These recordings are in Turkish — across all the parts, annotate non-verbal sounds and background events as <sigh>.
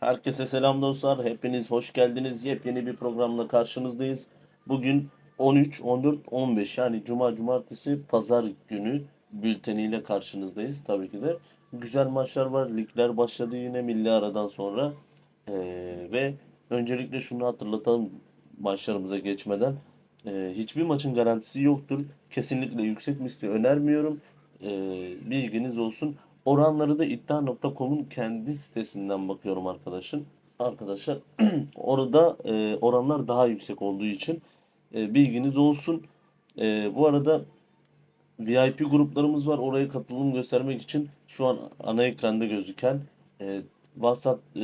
Herkese selam dostlar. Hepiniz hoş geldiniz. Yepyeni bir programla karşınızdayız. Bugün 13, 14, 15 yani cuma, cumartesi, pazar günü bülteniyle karşınızdayız. Tabii ki de güzel maçlar var. Ligler başladı yine milli aradan sonra. Ee, ve öncelikle şunu hatırlatalım maçlarımıza geçmeden. Ee, hiçbir maçın garantisi yoktur. Kesinlikle yüksek misli önermiyorum. Ee, bilginiz olsun. Oranları da iddia.com'un kendi sitesinden bakıyorum arkadaşın. Arkadaşlar <clears throat> orada e, oranlar daha yüksek olduğu için e, bilginiz olsun. E, bu arada VIP gruplarımız var. Oraya katılım göstermek için şu an ana ekranda gözüken e, WhatsApp e,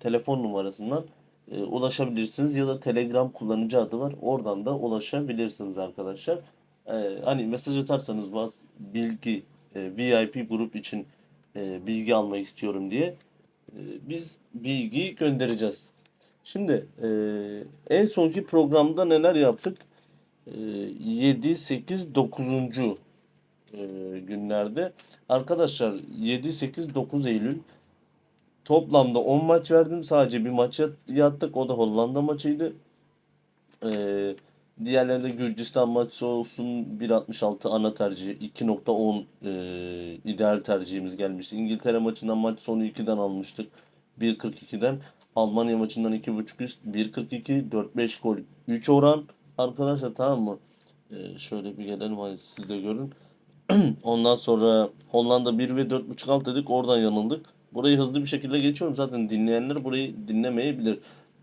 telefon numarasından e, ulaşabilirsiniz ya da Telegram kullanıcı adı var. Oradan da ulaşabilirsiniz arkadaşlar. E, hani mesaj atarsanız was bilgi e, VIP grup için e, bilgi almak istiyorum diye e, biz bilgiyi göndereceğiz. Şimdi e, en sonki programda neler yaptık? E, 7, 8, 9. e, günlerde. Arkadaşlar 7, 8, 9 Eylül toplamda 10 maç verdim. Sadece bir maç yat- yattık. O da Hollanda maçıydı. Ee, diğerlerinde Gürcistan maçı olsun 1.66 ana tercih 2.10 e, ideal tercihimiz gelmişti. İngiltere maçından maç sonu 2'den almıştık. 1.42'den Almanya maçından 2.5 üst 1.42 4-5 gol 3 oran arkadaşlar tamam mı? Ee, şöyle bir gelelim hadi siz de görün. <clears throat> Ondan sonra Hollanda 1 ve 4.5 alt dedik oradan yanıldık. Burayı hızlı bir şekilde geçiyorum. Zaten dinleyenler burayı dinlemeyebilir.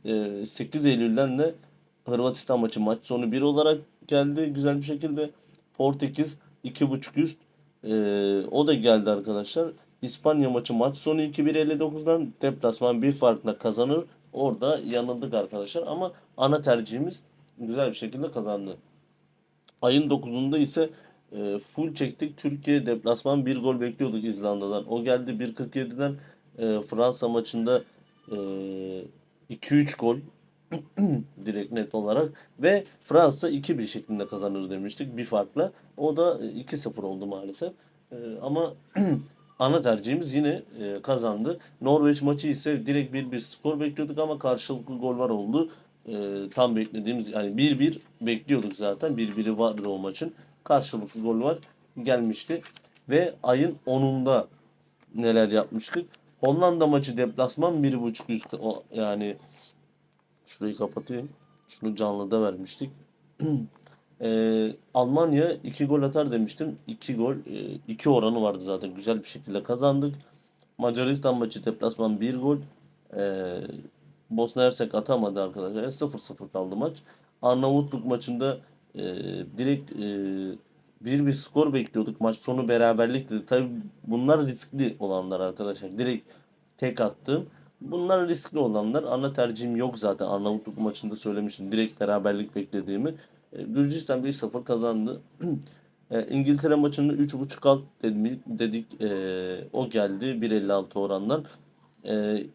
Ee, 8 Eylül'den de Hırvatistan maçı maç sonu 1 olarak geldi güzel bir şekilde. Portekiz 2.5 üst. Ee, o da geldi arkadaşlar. İspanya maçı maç sonu 2-1 deplasman bir farkla kazanır. Orada yanıldık arkadaşlar ama ana tercihimiz güzel bir şekilde kazandı. Ayın 9'unda ise e, full çektik. Türkiye deplasman bir gol bekliyorduk İzlanda'dan. O geldi 1.47'den e, Fransa maçında e, 2-3 gol <clears throat> direkt net olarak ve Fransa 2-1 şeklinde kazanır demiştik bir farkla. O da e, 2-0 oldu maalesef. E, ama <clears throat> ana tercihimiz yine e, kazandı. Norveç maçı ise direkt 1-1 skor bekliyorduk ama karşılıklı goller oldu. E, tam beklediğimiz yani 1-1 bekliyorduk zaten. 1-1'i vardı o maçın. Karşılıklı gol var gelmişti. Ve ayın 10'unda neler yapmıştık? Hollanda maçı deplasman 1.5 üstü. Yani şurayı kapatayım. Şunu canlıda vermiştik. <clears throat> Ee, Almanya 2 gol atar demiştim. 2 gol, 2 oranı vardı zaten. Güzel bir şekilde kazandık. Macaristan maçı deplasman 1 gol. Ee, Bosna Hersek atamadı arkadaşlar. 0-0 kaldı maç. Arnavutluk maçında e, direkt e, 1-1 skor bekliyorduk. Maç sonu beraberlik dedi. Tabi bunlar riskli olanlar arkadaşlar. Direkt tek attım. Bunlar riskli olanlar. Ana tercihim yok zaten. Arnavutluk maçında söylemiştim. Direkt beraberlik beklediğimi. E, Gürcistan 1-0 kazandı. <clears throat> E, İngiltere maçında 3.5 alt dedik. E, o geldi 1.56 orandan.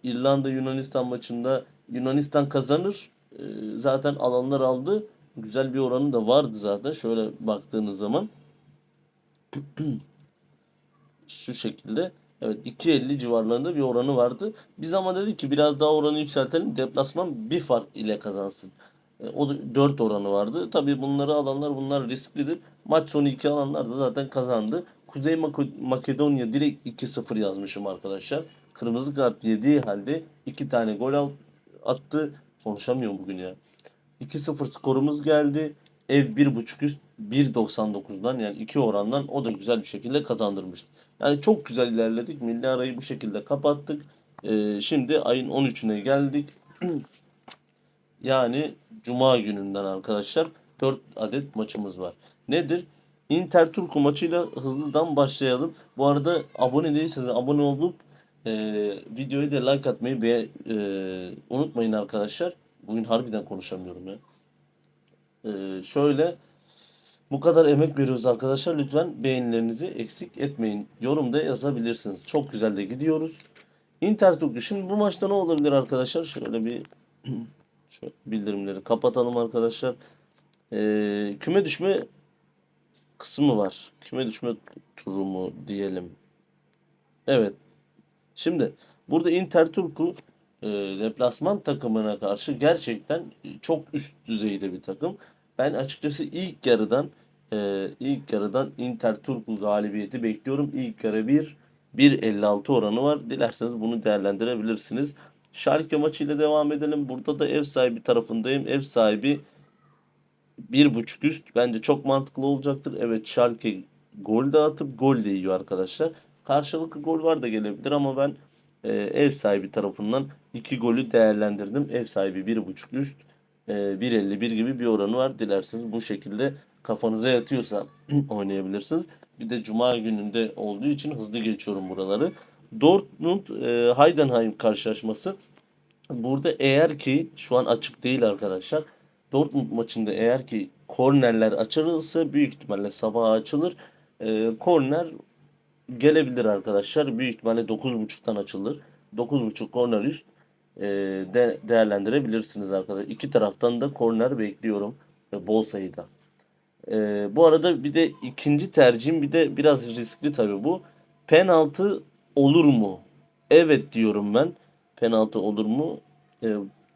İrlanda Yunanistan maçında Yunanistan kazanır. Zaten alanlar aldı. Güzel bir oranı da vardı zaten. Şöyle baktığınız zaman. <clears throat> Şu şekilde. Evet 2.50 civarlarında bir oranı vardı. Biz ama dedik ki biraz daha oranı yükseltelim. Deplasman bir fark ile kazansın. E, O da 4 oranı vardı. Tabii bunları alanlar bunlar risklidir. Maç sonu 2 alanlar da zaten kazandı. Kuzey Mak- Makedonya direkt 2-0 yazmışım arkadaşlar. Kırmızı kart yediği halde 2 tane gol attı. Konuşamıyorum bugün ya. 2-0 skorumuz geldi. Ev 1.5 üst 1.99'dan yani 2 orandan o da güzel bir şekilde kazandırmıştı. Yani çok güzel ilerledik. Milli arayı bu şekilde kapattık. Ee, şimdi ayın 13'üne geldik. <clears throat> Yani Cuma gününden arkadaşlar 4 adet maçımız var. Nedir? Inter Turku maçıyla hızlıdan başlayalım. Bu arada abone değilseniz abone olup e, videoyu da like atmayı be, e, unutmayın arkadaşlar. Bugün harbiden konuşamıyorum ya. E, şöyle bu kadar emek veriyoruz arkadaşlar. Lütfen beğenilerinizi eksik etmeyin. Yorumda yazabilirsiniz. Çok güzel de gidiyoruz. Inter Turku. Şimdi bu maçta ne olabilir arkadaşlar? Şöyle bir <clears throat> Şöyle bildirimleri kapatalım arkadaşlar. Ee, küme düşme kısmı var. Küme düşme turu mu diyelim. Evet. Şimdi burada Inter Turku e, deplasman takımına karşı gerçekten çok üst düzeyde bir takım. Ben açıkçası ilk yarıdan e, ilk yarıdan Inter Turku galibiyeti bekliyorum. İlk yarı 1 1.56 oranı var. Dilerseniz bunu değerlendirebilirsiniz. Schalke maçıyla devam edelim. Burada da ev sahibi tarafındayım. Ev sahibi bir buçuk üst bence çok mantıklı olacaktır. Evet Schalke gol de atıp gol de yiyor arkadaşlar. Karşılıklı gol var da gelebilir ama ben e, ev sahibi tarafından iki golü değerlendirdim. Ev sahibi bir buçuk üst 1.51 gibi bir oranı var. Dilerseniz bu şekilde kafanıza yatıyorsa <clears throat> oynayabilirsiniz. Bir de cuma gününde olduğu için hızlı geçiyorum buraları. Dortmund e, Heidenheim karşılaşması. Burada eğer ki şu an açık değil arkadaşlar. Dortmund maçında eğer ki kornerler açılırsa büyük ihtimalle sabah açılır. E, korner gelebilir arkadaşlar. Büyük ihtimalle 9.30'dan açılır. 9.30 korner üst e, de, değerlendirebilirsiniz arkadaşlar. İki taraftan da korner bekliyorum. E, bol sayıda. E, bu arada bir de ikinci tercihim bir de biraz riskli tabii bu. Penaltı olur mu? Evet diyorum ben. Penaltı olur mu? E,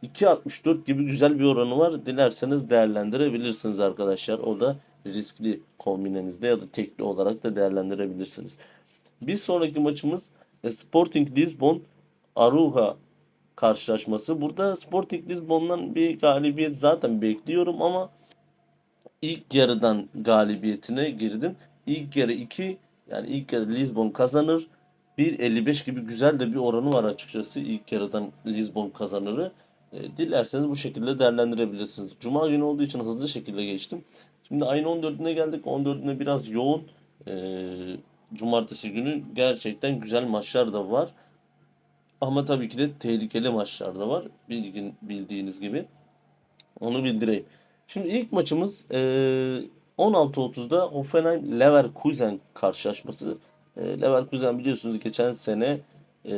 2.64 gibi güzel bir oranı var. Dilerseniz değerlendirebilirsiniz arkadaşlar. O da riskli kombinenizde ya da tekli olarak da değerlendirebilirsiniz. Bir sonraki maçımız e, Sporting Lisbon Aruha karşılaşması. Burada Sporting Lisbon'dan bir galibiyet zaten bekliyorum ama ilk yarıdan galibiyetine girdim. İlk yarı 2 yani ilk yarı Lisbon kazanır. 1.55 gibi güzel de bir oranı var açıkçası ilk yarıdan Lisbon kazanırı. E, dilerseniz bu şekilde değerlendirebilirsiniz. Cuma günü olduğu için hızlı şekilde geçtim. Şimdi ayın 14'üne geldik. 14'üne biraz yoğun. E, cumartesi günü gerçekten güzel maçlar da var. Ama tabii ki de tehlikeli maçlar da var. Bilgin, bildiğiniz gibi. Onu bildireyim. Şimdi ilk maçımız e, 16.30'da Hoffenheim Leverkusen karşılaşması. E, Leverkusen biliyorsunuz geçen sene e,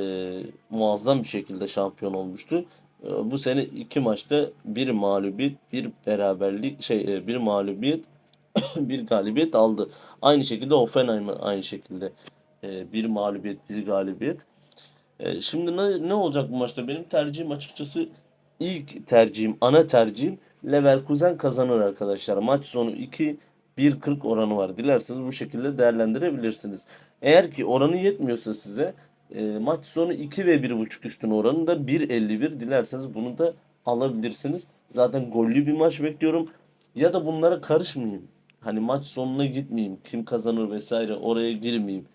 muazzam bir şekilde şampiyon olmuştu. E, bu sene iki maçta bir mağlubiyet, bir beraberlik, şey e, bir mağlubiyet, <coughs> bir galibiyet aldı. Aynı şekilde Hoffenheim aynı şekilde e, bir mağlubiyet, bir galibiyet. E, şimdi ne, ne olacak bu maçta? Benim tercihim açıkçası ilk tercihim, ana tercihim Leverkusen kazanır arkadaşlar. Maç sonu 2 1.40 oranı var. Dilerseniz bu şekilde değerlendirebilirsiniz. Eğer ki oranı yetmiyorsa size e, maç sonu 2 ve 1.5 üstün oranı da 1.51 dilerseniz bunu da alabilirsiniz. Zaten gollü bir maç bekliyorum. Ya da bunlara karışmayayım. Hani maç sonuna gitmeyeyim. Kim kazanır vesaire oraya girmeyeyim.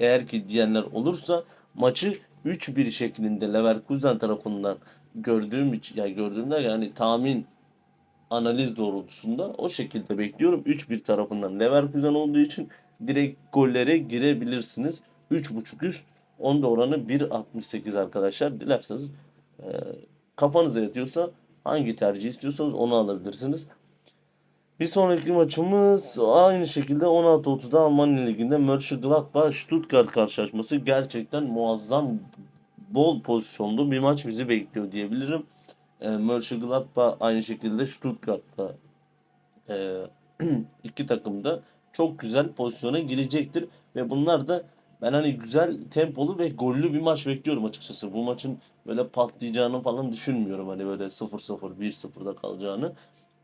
Eğer ki diyenler olursa maçı 3-1 şeklinde Leverkusen tarafından gördüğüm için yani gördüğümde yani tahmin analiz doğrultusunda o şekilde bekliyorum. 3-1 tarafından Leverkusen olduğu için direkt gollere girebilirsiniz. 3.5 üst. Onda oranı 1.68 arkadaşlar. Dilerseniz e, kafanıza yatıyorsa hangi tercih istiyorsanız onu alabilirsiniz. Bir sonraki maçımız aynı şekilde 16.30'da Almanya Ligi'nde Mönchengladbach Stuttgart karşılaşması gerçekten muazzam bol pozisyonlu bir maç bizi bekliyor diyebilirim. E, Mönchengladbach aynı şekilde Stuttgart'ta e, <clears throat> iki takım da çok güzel pozisyona girecektir ve bunlar da ben hani güzel tempolu ve gollü bir maç bekliyorum açıkçası. Bu maçın böyle patlayacağını falan düşünmüyorum. Hani böyle 0-0, 1-0'da kalacağını.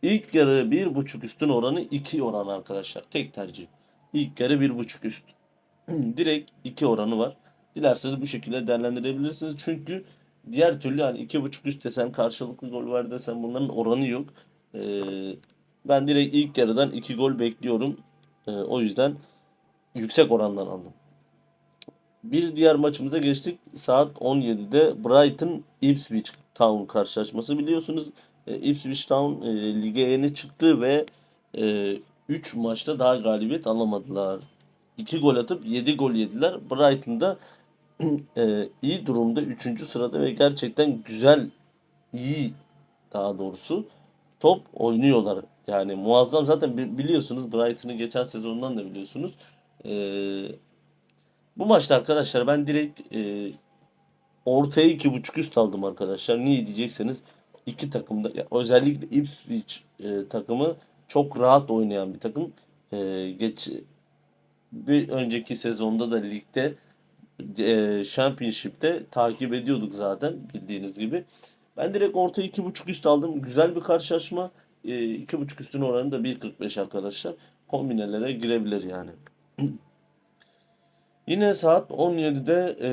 İlk yarı 1.5 üstün oranı 2 oran arkadaşlar. Tek tercih. İlk yarı 1.5 üst. <clears throat> Direkt 2 oranı var. Dilerseniz bu şekilde değerlendirebilirsiniz. Çünkü diğer türlü hani 2.5 üst desen karşılıklı gol var desen bunların oranı yok. Ee, ben direkt ilk yarıdan 2 gol bekliyorum. Ee, o yüzden yüksek orandan aldım. Bir diğer maçımıza geçtik. Saat 17'de Brighton Ipswich Town karşılaşması biliyorsunuz. E, Ipswich Town e, lige yeni çıktı ve 3 e, maçta daha galibiyet alamadılar. 2 gol atıp 7 gol yediler. Brighton'da <clears throat> e, iyi durumda 3. sırada ve gerçekten güzel iyi daha doğrusu top oynuyorlar. Yani muazzam zaten biliyorsunuz Brighton'ı geçen sezondan da biliyorsunuz. Ee, bu maçta arkadaşlar ben direkt e, ortaya iki buçuk üst aldım arkadaşlar. Niye diyecekseniz iki takımda özellikle Ipswich e, takımı çok rahat oynayan bir takım. E, geç bir önceki sezonda da ligde e, Championship'te takip ediyorduk zaten bildiğiniz gibi. Ben direkt orta 2.5 üst aldım. Güzel bir karşılaşma. E, 2.5 üstün oranı da 1.45 arkadaşlar. Kombinelere girebilir yani. <clears throat> Yine saat 17'de e,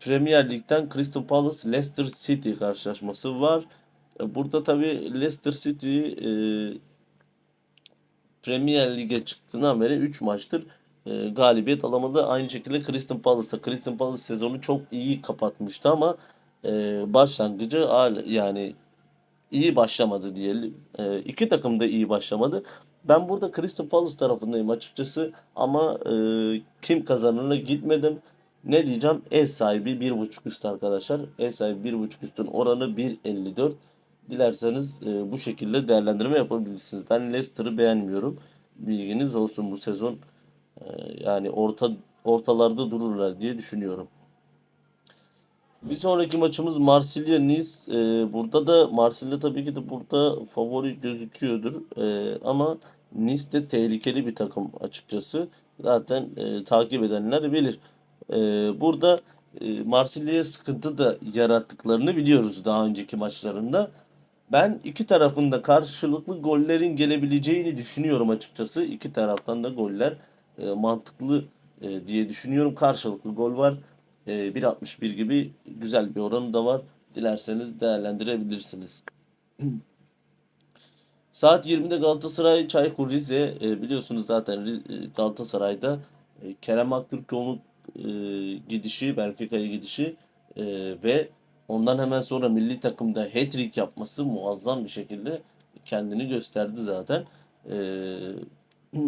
Premier Lig'den Crystal Palace Leicester City karşılaşması var. E, Burada tabii Leicester City e, Premier Lig'e çıktığından beri 3 maçtır e, galibiyet alamadı. Aynı şekilde Crystal Palace'ta. Crystal Palace sezonu çok iyi kapatmıştı ama e, başlangıcı yani iyi başlamadı diyelim. E, iki takım da iyi başlamadı. Ben burada Crystal Palace tarafındayım açıkçası ama e, kim kazanırına gitmedim. Ne diyeceğim? Ev sahibi 1.5 üst arkadaşlar. Ev sahibi 1.5 üstün oranı 1.54. Dilerseniz e, bu şekilde değerlendirme yapabilirsiniz. Ben Leicester'ı beğenmiyorum. Bilginiz olsun bu sezon. e, yani orta ortalarda dururlar diye düşünüyorum. Bir sonraki maçımız Marsilya Nice. Ee, burada da Marsilya tabii ki de burada favori gözüküyordur. Ee, ama Nice de tehlikeli bir takım açıkçası. Zaten e, takip edenler bilir. Ee, burada e, Marsilya'ya sıkıntı da yarattıklarını biliyoruz daha önceki maçlarında. Ben iki tarafın da karşılıklı gollerin gelebileceğini düşünüyorum açıkçası. İki taraftan da goller e, mantıklı e, diye düşünüyorum. Karşılıklı gol var. E, 1.61 gibi güzel bir oranı da var. Dilerseniz değerlendirebilirsiniz. <clears throat> Saat 20'de Galatasaray Çaykur Rize e, biliyorsunuz zaten Riz- e, Galatasaray'da e, Kerem Aktürkoğlu'nun e, gidişi, Benfica'ya gidişi e, ve ondan hemen sonra milli takımda hat-trick yapması muazzam bir şekilde kendini gösterdi zaten. E, <clears throat>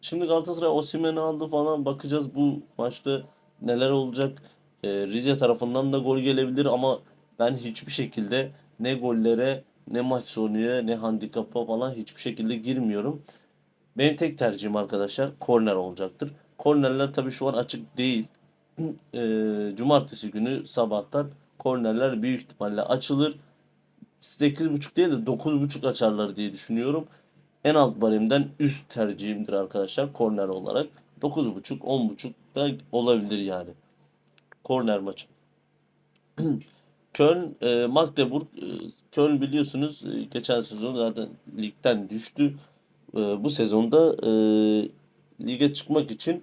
şimdi Galatasaray Osimhen'i aldı falan bakacağız bu maçta neler olacak. E, Rize tarafından da gol gelebilir ama ben hiçbir şekilde ne gollere ne maç sonuya ne handikapa falan hiçbir şekilde girmiyorum. Benim tek tercihim arkadaşlar korner olacaktır. Kornerler tabii şu an açık değil. Eee, cumartesi günü sabahtan kornerler büyük ihtimalle açılır. 8.5 değil de 9.5 açarlar diye düşünüyorum. En alt baremden üst tercihimdir arkadaşlar korner olarak. 9.5 10.5 da olabilir yani. Korner maçı. <clears throat> Köln, e, Magdeburg, e, Köln biliyorsunuz e, geçen sezon zaten ligden düştü. E, bu sezonda e, lige çıkmak için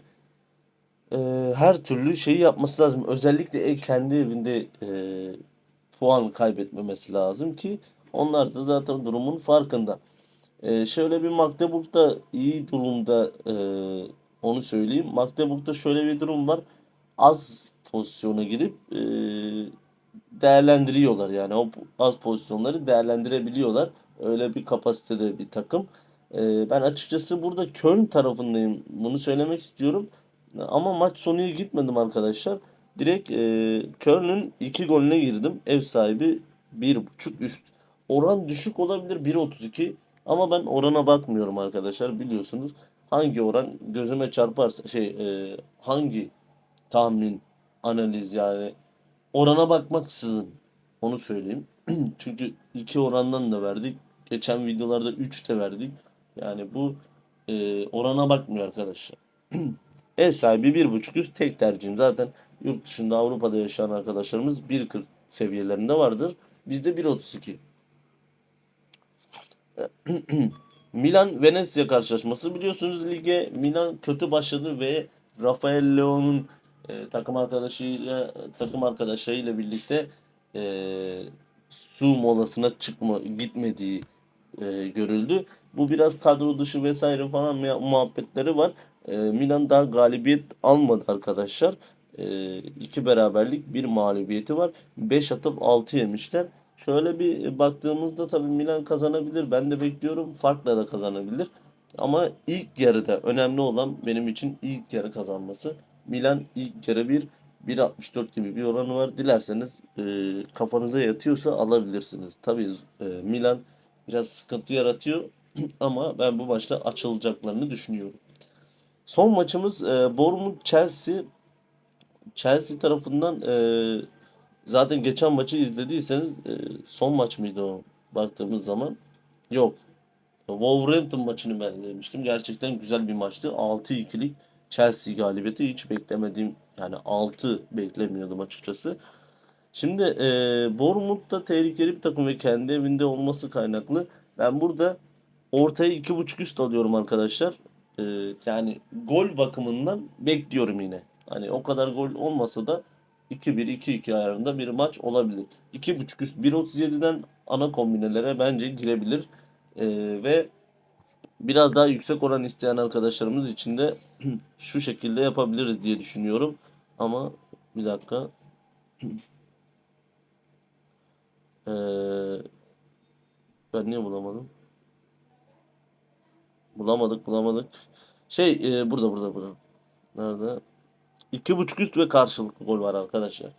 e, her türlü şeyi yapması lazım. Özellikle ev- kendi evinde e, puan kaybetmemesi lazım ki onlar da zaten durumun farkında. E, şöyle bir Magdeburg'da iyi durumda e, onu söyleyeyim. Magdeburg'da şöyle bir durum var. Az pozisyona girip e, değerlendiriyorlar yani o az pozisyonları değerlendirebiliyorlar. Öyle bir kapasitede bir takım. Ee, ben açıkçası burada Köln tarafındayım. Bunu söylemek istiyorum. Ama maç sonuya gitmedim arkadaşlar. Direkt e, Köln'ün 2 golüne girdim. Ev sahibi 1.5 üst. Oran düşük olabilir 1.32 ama ben orana bakmıyorum arkadaşlar biliyorsunuz. Hangi oran gözüme çarparsa şey e, hangi tahmin analiz yani orana bakmaksızın onu söyleyeyim. <clears throat> Çünkü iki orandan da verdik. Geçen videolarda 3 de verdik. Yani bu e, orana bakmıyor arkadaşlar. <clears throat> Ev sahibi 1.5 üst tek tercihim. Zaten yurt dışında Avrupa'da yaşayan arkadaşlarımız 1.40 seviyelerinde vardır. Bizde 1.32. <clears throat> Milan Venezia karşılaşması biliyorsunuz lige Milan kötü başladı ve Rafael Leo'nun e, takım arkadaşıyla takım arkadaşlarıyla birlikte e, su molasına çıkma gitmediği e, görüldü. Bu biraz kadro dışı vesaire falan mu- muhabbetleri var. E, Milan daha galibiyet almadı arkadaşlar. E, iki beraberlik bir mağlubiyeti var. 5 atıp 6 yemişler. Şöyle bir baktığımızda tabii Milan kazanabilir. Ben de bekliyorum. Farkla da kazanabilir. Ama ilk yarıda önemli olan benim için ilk yarı kazanması. Milan ilk yarı bir 1.64 gibi bir oranı var. Dilerseniz e, kafanıza yatıyorsa alabilirsiniz. Tabii e, Milan biraz sıkıntı yaratıyor <clears throat> ama ben bu maçta açılacaklarını düşünüyorum. Son maçımız e, Bournemouth Chelsea. Chelsea tarafından e, zaten geçen maçı izlediyseniz e, son maç mıydı o baktığımız zaman? Yok. Wolverhampton maçını ben izlemiştim. Gerçekten güzel bir maçtı. 6-2'lik Chelsea galibiyeti hiç beklemediğim yani 6 beklemiyordum açıkçası. Şimdi e, Bournemouth da tehlikeli bir takım ve kendi evinde olması kaynaklı. Ben burada ortaya 2.5 üst alıyorum arkadaşlar. E, yani gol bakımından bekliyorum yine. Hani o kadar gol olmasa da 2-1, 2-2 ayarında bir maç olabilir. 2.5 üst 1.37'den ana kombinelere bence girebilir. E, ve biraz daha yüksek oran isteyen arkadaşlarımız için de <clears throat> şu şekilde yapabiliriz diye düşünüyorum. Ama bir dakika. <clears throat> Ee, ben niye bulamadım? Bulamadık, bulamadık. Şey, e, burada, burada, burada. Nerede? İki buçuk üst ve karşılıklı gol var arkadaşlar.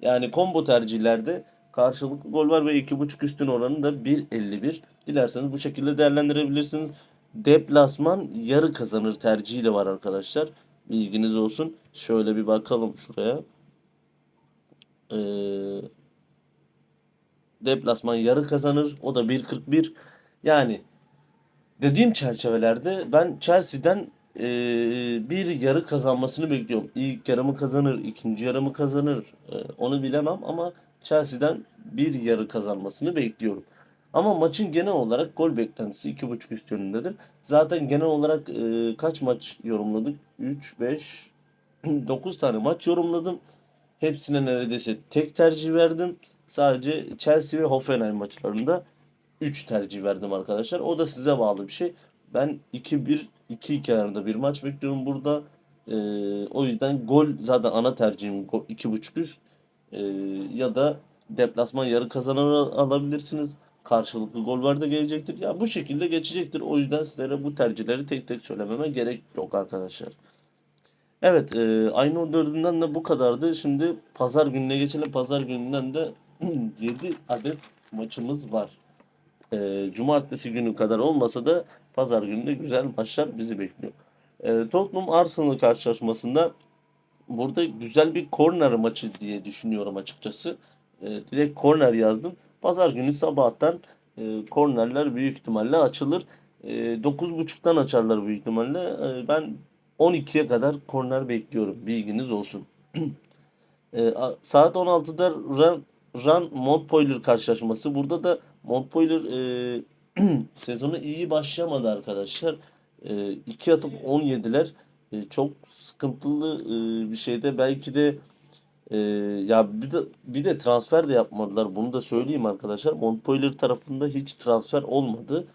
Yani combo tercihlerde karşılıklı gol var ve iki buçuk üstün oranı da 1.51. Dilerseniz bu şekilde değerlendirebilirsiniz. Deplasman yarı kazanır tercihi de var arkadaşlar. Bilginiz olsun. Şöyle bir bakalım şuraya. Ee, deplasman yarı kazanır. O da 1.41. Yani dediğim çerçevelerde ben Chelsea'den e, bir yarı kazanmasını bekliyorum. İlk yarımı kazanır, ikinci yarımı kazanır. E, onu bilemem ama Chelsea'den bir yarı kazanmasını bekliyorum. Ama maçın genel olarak gol beklentisi 2.5 üst yönündedir. Zaten genel olarak e, kaç maç yorumladık? 3, 5, 9 tane maç yorumladım. Hepsine neredeyse tek tercih verdim. Sadece Chelsea ve Hoffenheim maçlarında 3 tercih verdim arkadaşlar. O da size bağlı bir şey. Ben 2-1 2-2 arasında bir maç bekliyorum burada. Ee, o yüzden gol zaten ana tercihim 2.5 üst. Ee, ya da deplasman yarı kazanan alabilirsiniz. Karşılıklı gol var da gelecektir. Ya bu şekilde geçecektir. O yüzden sizlere bu tercihleri tek tek söylememe gerek yok arkadaşlar. Evet, e, ayın 14'ünden de bu kadardı. Şimdi pazar gününe geçelim. Pazar gününden de <clears throat> 7 adet maçımız var. E, cumartesi günü kadar olmasa da pazar günü güzel maçlar bizi bekliyor. E, Tottenham Arsenal karşılaşmasında burada güzel bir korner maçı diye düşünüyorum açıkçası. E, direkt korner yazdım. Pazar günü sabahtan e, kornerler büyük ihtimalle açılır. E, 9.30'dan açarlar büyük ihtimalle. E, ben 12'ye kadar korner bekliyorum. Bilginiz olsun. <clears throat> e, saat 16'da Run, Run Montpellier karşılaşması. Burada da Montpellier e, <clears throat> sezonu iyi başlamadı arkadaşlar. E, 2 atıp 17'ler. E, çok sıkıntılı e, bir şeyde belki de e, ya bir de bir de transfer de yapmadılar. Bunu da söyleyeyim arkadaşlar. Montpellier tarafında hiç transfer olmadı.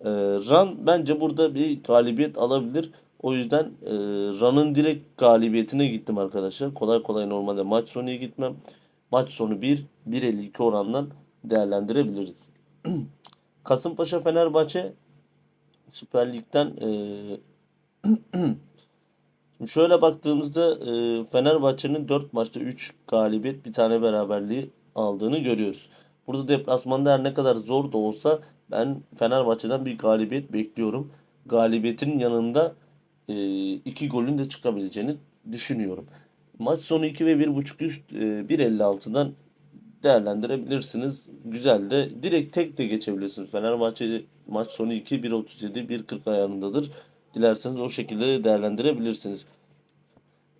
E, Ran bence burada bir galibiyet alabilir. O yüzden e, Ran'ın direkt galibiyetine gittim arkadaşlar. Kolay kolay normalde maç sonu gitmem. Maç sonu 1, 1.52 orandan değerlendirebiliriz. Kasımpaşa Fenerbahçe Süper Lig'den e, şöyle baktığımızda e, Fenerbahçe'nin 4 maçta 3 galibiyet bir tane beraberliği aldığını görüyoruz. Burada deplasmanda her ne kadar zor da olsa ben Fenerbahçe'den bir galibiyet bekliyorum. Galibiyetin yanında e, iki golün de çıkabileceğini düşünüyorum. Maç sonu 2 ve 1.5 üst e, 1.56'dan değerlendirebilirsiniz. Güzel de direkt tek de geçebilirsiniz. Fenerbahçe maç sonu 2 1.37 1.40 ayarındadır. Dilerseniz o şekilde değerlendirebilirsiniz.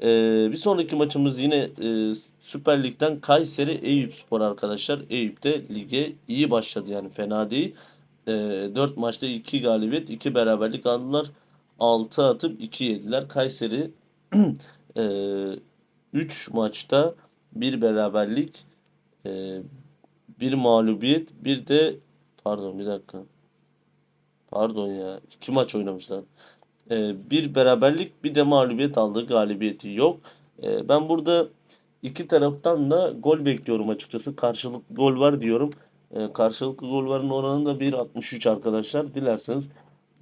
Ee, bir sonraki maçımız yine e, Süper Lig'den Kayseri Eyüp Spor arkadaşlar. Eyüp de lige iyi başladı yani fena değil. E, 4 maçta 2 galibiyet 2 beraberlik aldılar. 6 atıp 2 yediler. Kayseri <clears throat> e, 3 maçta bir beraberlik e, bir mağlubiyet bir de pardon bir dakika. Pardon ya iki maç oynamışlar. E, bir beraberlik bir de mağlubiyet aldı galibiyeti yok. E, ben burada iki taraftan da gol bekliyorum açıkçası. Karşılıklı gol var diyorum. E, karşılıklı gol varın oranı da 1.63 arkadaşlar. Dilerseniz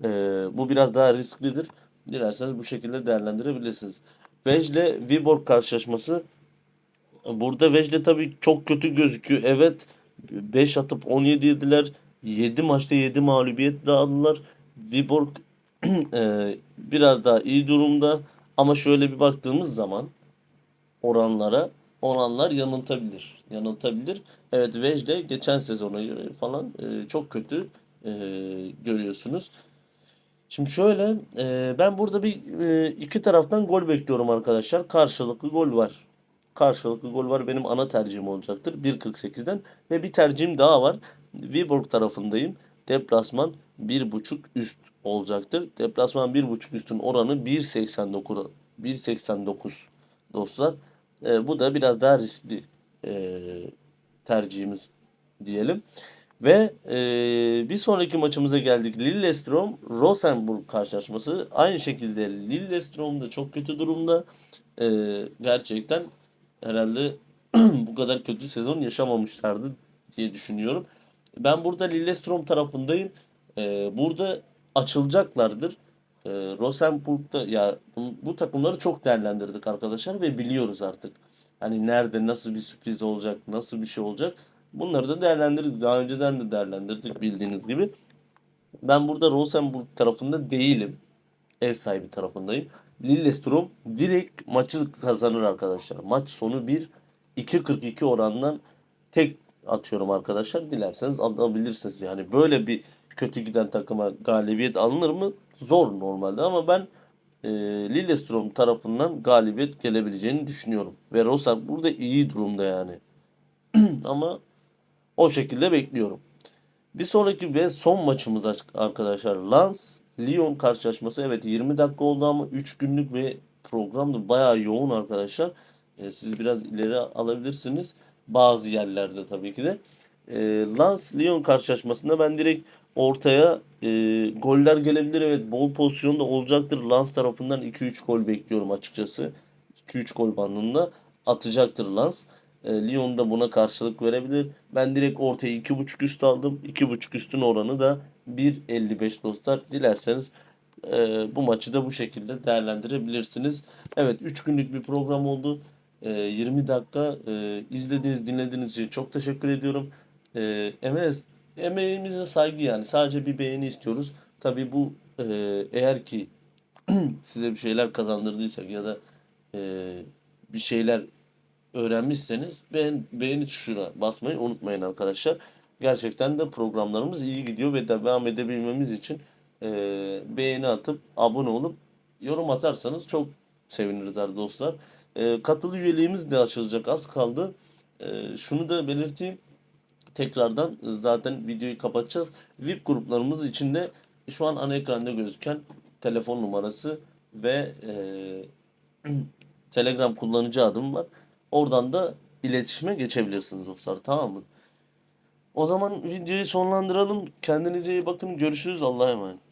e, bu biraz daha risklidir. Dilerseniz bu şekilde değerlendirebilirsiniz. Vejle Viborg karşılaşması Burada Vejle tabii çok kötü gözüküyor. Evet 5 atıp 17 yediler. 7 maçta 7 mağlubiyet aldılar. Viborg <clears throat> e, biraz daha iyi durumda. Ama şöyle bir baktığımız zaman oranlara oranlar yanıltabilir. Yanıltabilir. Evet Vejle geçen sezona göre falan e, çok kötü e, görüyorsunuz. Şimdi şöyle ben burada bir iki taraftan gol bekliyorum arkadaşlar. Karşılıklı gol var. Karşılıklı gol var benim ana tercihim olacaktır 1.48'den ve bir tercihim daha var. Viborg tarafındayım. Deplasman 1.5 üst olacaktır. Deplasman 1.5 üstün oranı 1.89 1.89 dostlar. E, bu da biraz daha riskli e, tercihimiz diyelim. Ve e, bir sonraki maçımıza geldik. Lillestrøm Rosenborg karşılaşması. Aynı şekilde Lillestrøm de çok kötü durumda. E, gerçekten herhalde <clears throat> bu kadar kötü sezon yaşamamışlardı diye düşünüyorum. Ben burada Lillestrøm tarafındayım. E, burada açılacaklardır. E, Rosenborg'da ya bu, bu takımları çok değerlendirdik arkadaşlar ve biliyoruz artık. Hani nerede nasıl bir sürpriz olacak, nasıl bir şey olacak. Bunları da değerlendirdik. Daha önceden de değerlendirdik bildiğiniz gibi. Ben burada Rosenborg tarafında değilim. Ev sahibi tarafındayım. Lillestrøm direkt maçı kazanır arkadaşlar. Maç sonu 1 2.42 orandan tek atıyorum arkadaşlar. Dilerseniz alabilirsiniz. Yani böyle bir kötü giden takıma galibiyet alınır mı? Zor normalde ama ben e, Lillestrøm tarafından galibiyet gelebileceğini düşünüyorum. Ve Rosenborg burada iyi durumda yani. <clears throat> ama o şekilde bekliyorum. Bir sonraki ve son maçımız aç- arkadaşlar. Lens Lyon karşılaşması. Evet 20 dakika oldu ama 3 günlük ve program da bayağı yoğun arkadaşlar. Ee, siz biraz ileri alabilirsiniz. Bazı yerlerde tabii ki de. Ee, Lens Lyon karşılaşmasında ben direkt ortaya e, goller gelebilir. Evet bol pozisyon da olacaktır. Lens tarafından 2-3 gol bekliyorum açıkçası. 2-3 gol bandında atacaktır Lens. E, Lyon da buna karşılık verebilir. Ben direkt ortaya 2.5 üst aldım. 2.5 üstün oranı da 1.55 dostlar. Dilerseniz e, bu maçı da bu şekilde değerlendirebilirsiniz. Evet 3 günlük bir program oldu. E, 20 dakika e, izlediğiniz dinlediğiniz için çok teşekkür ediyorum. E, emeğiz, emeğimize saygı yani. Sadece bir beğeni istiyoruz. Tabii bu e, eğer ki <clears throat> size bir şeyler kazandırdıysak ya da e, bir şeyler öğrenmişseniz beğen, beğeni tuşuna basmayı unutmayın arkadaşlar. Gerçekten de programlarımız iyi gidiyor ve devam edebilmemiz için e, beğeni atıp abone olup yorum atarsanız çok seviniriz ar- dostlar. E, katıl üyeliğimiz de açılacak az kaldı. E, şunu da belirteyim. Tekrardan e, zaten videoyu kapatacağız. VIP gruplarımız içinde şu an ana ekranda gözüken telefon numarası ve e, <clears throat> Telegram kullanıcı adım var. Oradan da iletişime geçebilirsiniz dostlar tamam mı? O zaman videoyu sonlandıralım. Kendinize iyi bakın. Görüşürüz. Allah'a emanet.